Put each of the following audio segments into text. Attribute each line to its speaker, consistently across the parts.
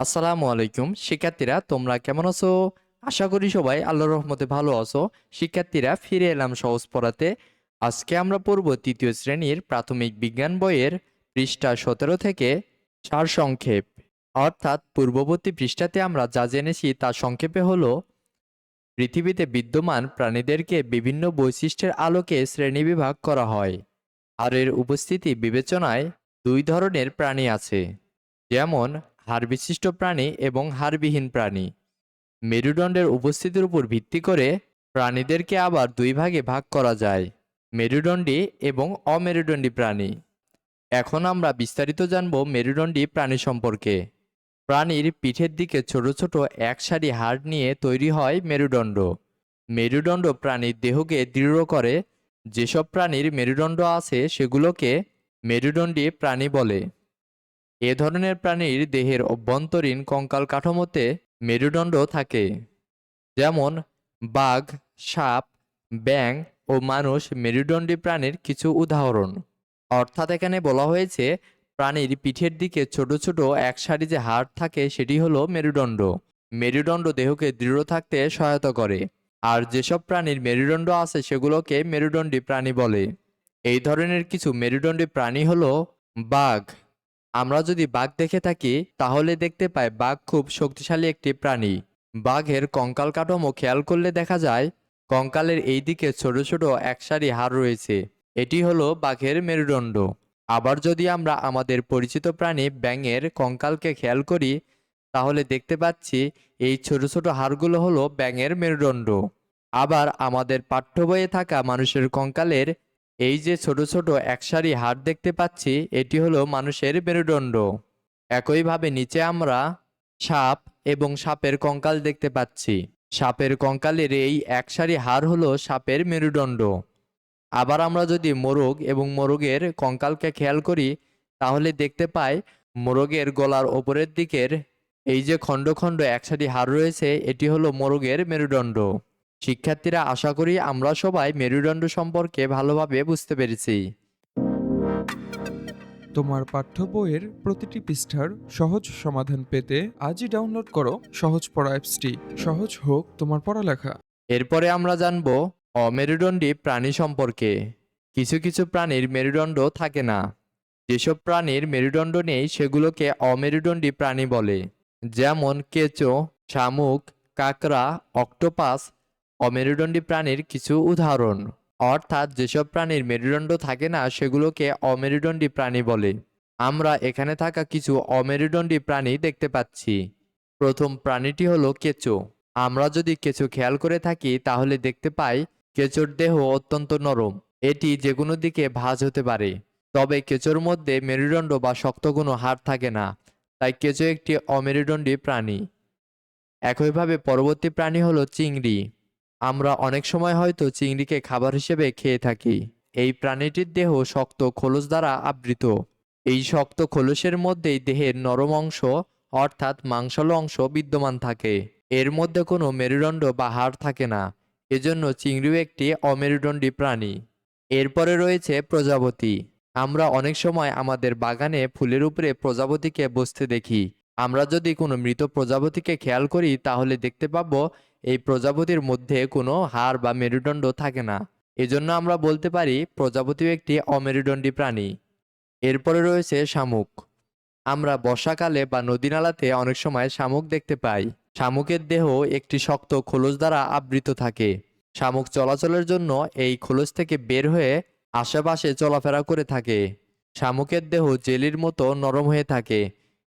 Speaker 1: আসসালামু আলাইকুম। শিক্ষার্থীরা, তোমরা কেমন আছো? আশা করি সবাই আল্লাহর রহমতে ভালো আছো। শিক্ষার্থীরা, ফিরে এলাম সহজ পড়াতে। আজকে আমরা পড়ব তৃতীয় শ্রেণির প্রাথমিক বিজ্ঞান বইয়ের পৃষ্ঠা সতেরো থেকে সার সংক্ষেপ। অর্থাৎ, পূর্ববর্তী পৃষ্ঠাতে আমরা যা জেনেছি তা সংক্ষেপে হলো, পৃথিবীতে বিদ্যমান প্রাণীদেরকে বিভিন্ন বৈশিষ্ট্যের আলোকে শ্রেণীবিভাগ করা হয়। আর এর উপস্থিতি বিবেচনায় দুই ধরনের প্রাণী আছে, যেমন হাড়বিশিষ্ট প্রাণী এবং হাড়বিহীন প্রাণী। মেরুদণ্ডের উপস্থিতির উপর ভিত্তি করে প্রাণীদেরকে আবার দুই ভাগে ভাগ করা যায়, মেরুদণ্ডী এবং অমেরুদণ্ডী প্রাণী। এখন আমরা বিস্তারিত জানব মেরুদণ্ডী প্রাণী সম্পর্কে। প্রাণীর পিঠের দিকে ছোট ছোট এক সারি হাড় নিয়ে তৈরি হয় মেরুদণ্ড। মেরুদণ্ড প্রাণীর দেহকে দৃঢ় করে। যেসব প্রাণীর মেরুদণ্ড আছে সেগুলোকে মেরুদণ্ডী প্রাণী বলে। এ ধরনের প্রাণীর দেহের অভ্যন্তরীণ কঙ্কাল কাঠামোতে মেরুদণ্ড থাকে, যেমন বাঘ, সাপ ব্যাং ও মানুষ মেরুদণ্ডী প্রাণীর কিছু উদাহরণ। অর্থাৎ এখানে বলা হয়েছে, প্রাণীর পিঠের দিকে ছোট ছোট এক সারি যে হাড় থাকে সেটি হলো মেরুদণ্ড। মেরুদণ্ড দেহকে দৃঢ় থাকতে সহায়তা করে, আর যেসব প্রাণীর মেরুদণ্ড আছে সেগুলোকে মেরুদণ্ডী প্রাণী বলে। এই ধরনের কিছু মেরুদণ্ডী প্রাণী হলো বাঘ। আমরা যদি বাঘ দেখে থাকি, তাহলে দেখতে পাই বাঘ খুব শক্তিশালী একটি প্রাণী। বাঘের কঙ্কাল কাঠামো খেয়াল করলে দেখা যায়, কঙ্কালের এই দিকে ছোট ছোট একসারি হাড় রয়েছে। এটি হলো বাঘের মেরুদণ্ড। আবার যদি আমরা আমাদের পরিচিত প্রাণী ব্যাঙের কঙ্কালকে খেয়াল করি, তাহলে দেখতে পাচ্ছি এই ছোট ছোট হাড়গুলো হলো ব্যাঙের মেরুদণ্ড। আবার আমাদের পাঠ্য বইয়ে থাকা মানুষের কঙ্কালের এই যে ছোট ছোট একসারি হাড় দেখতে পাচ্ছি, এটি হলো মানুষের মেরুদণ্ড। একইভাবে নিচে আমরা সাপ এবং সাপের কঙ্কাল দেখতে পাচ্ছি। সাপের কঙ্কালের এই একসারি হাড় হলো সাপের মেরুদণ্ড। আবার আমরা যদি মোরগ এবং মোরগের কঙ্কালকে খেয়াল করি, তাহলে দেখতে পাই মোরগের গলার ওপরের দিকের এই যে খণ্ড খণ্ড একসারি হাড় রয়েছে, এটি হলো মোরগের মেরুদণ্ড। শিক্ষার্থীরা আশা করি আমরা সবাই মেরুদণ্ড সম্পর্কে ভালোভাবে বুঝতে পেরেছি।
Speaker 2: তোমার পাঠ্য বইয়ের প্রতিটি পৃষ্ঠার সহজ সমাধান পেতে আজই ডাউনলোড করো সহজ পড়া অ্যাপসটি। সহজ হোক তোমার পড়ালেখা।
Speaker 1: এরপরে আমরা জানব অমেরুদণ্ডী প্রাণী সম্পর্কে। কিছু কিছু প্রাণীর মেরুদণ্ড থাকে না। যেসব প্রাণীর মেরুদণ্ড নেই সেগুলোকে অমেরুদণ্ডী প্রাণী বলে। যেমন কেঁচো শামুক কাকড়া অক্টোপাস অমেরুদণ্ডী প্রাণীর কিছু উদাহরণ। অর্থাৎ যেসব প্রাণীর মেরুদণ্ড থাকে না, সেগুলোকে অমেরুদণ্ডী প্রাণী বলে। আমরা এখানে থাকা কিছু অমেরুদণ্ডী প্রাণী দেখতে পাচ্ছি। প্রথম প্রাণীটি হলো কেঁচো। আমরা যদি কেঁচো খেয়াল করে থাকি, তাহলে দেখতে পাই কেঁচোর দেহ অত্যন্ত নরম। এটি যে কোনো দিকে ভাঁজ হতে পারে। তবে কেঁচোর মধ্যে মেরুদণ্ড বা শক্ত কোনো হাড় থাকে না। তাই কেঁচো একটি অমেরুদণ্ডী প্রাণী। একইভাবে পরবর্তী প্রাণী হলো চিংড়ি। আমরা অনেক সময় হয়তো চিংড়িকে খাবার হিসেবে খেয়ে থাকি। এই প্রাণীটির দেহ শক্ত খোলস দ্বারা আবৃত। এই শক্ত খোলসের মধ্যেই দেহের নরম অংশ, অর্থাৎ মাংসল অংশ বিদ্যমান থাকে। এর মধ্যে কোনো মেরুদণ্ড বা হাড় থাকে না। এজন্য চিংড়িও একটি অমেরুদণ্ডী প্রাণী। এরপরে রয়েছে প্রজাপতি। আমরা অনেক সময় আমাদের বাগানে ফুলের উপরে প্রজাপতিকে বসতে দেখি। আমরা যদি কোনো মৃত প্রজাপতিকে খেয়াল করি, তাহলে দেখতে পাবো এই প্রজাপতির মধ্যে কোনো হাড় বা মেরুদণ্ড থাকে না। এজন্য আমরা বলতে পারি প্রজাপতিও একটি অমেরুদণ্ডী প্রাণী। এরপরে রয়েছে শামুক। আমরা বর্ষাকালে বা নদীনালাতে অনেক সময় শামুক দেখতে পাই। শামুকের দেহ একটি শক্ত খোলস দ্বারা আবৃত থাকে। শামুক চলাচলের জন্য এই খোলস থেকে বের হয়ে আশেপাশে চলাফেরা করে থাকে। শামুকের দেহ জেলির মতো নরম হয়ে থাকে।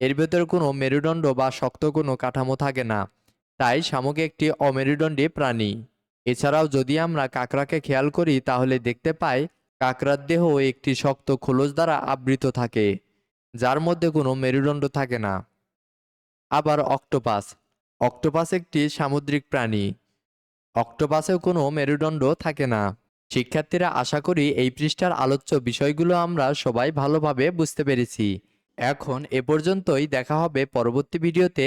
Speaker 1: এর ভেতরে কোনো মেরুদণ্ড বা শক্ত কোনো কাঠামো থাকে না। তাই শামুক একটি অমেরুদণ্ডী প্রাণী। এছাড়াও যদি আমরা কাকড়াকে খেয়াল করি, তাহলে দেখতে পাই কাকড়ার দেহ একটি শক্ত খোলস দ্বারা আবৃত থাকে, যার মধ্যে কোনো মেরুদণ্ড থাকে না। আবার অক্টোপাস। অক্টোপাস একটি সামুদ্রিক প্রাণী। অক্টোপাসেও কোনো মেরুদণ্ড থাকে না। শিক্ষার্থীরা আশা করি এই পৃষ্ঠার আলোচ্য বিষয়গুলো আমরা সবাই ভালোভাবে বুঝতে পেরেছি। এখন এ পর্যন্তই দেখা হবে পরবর্তী ভিডিওতে।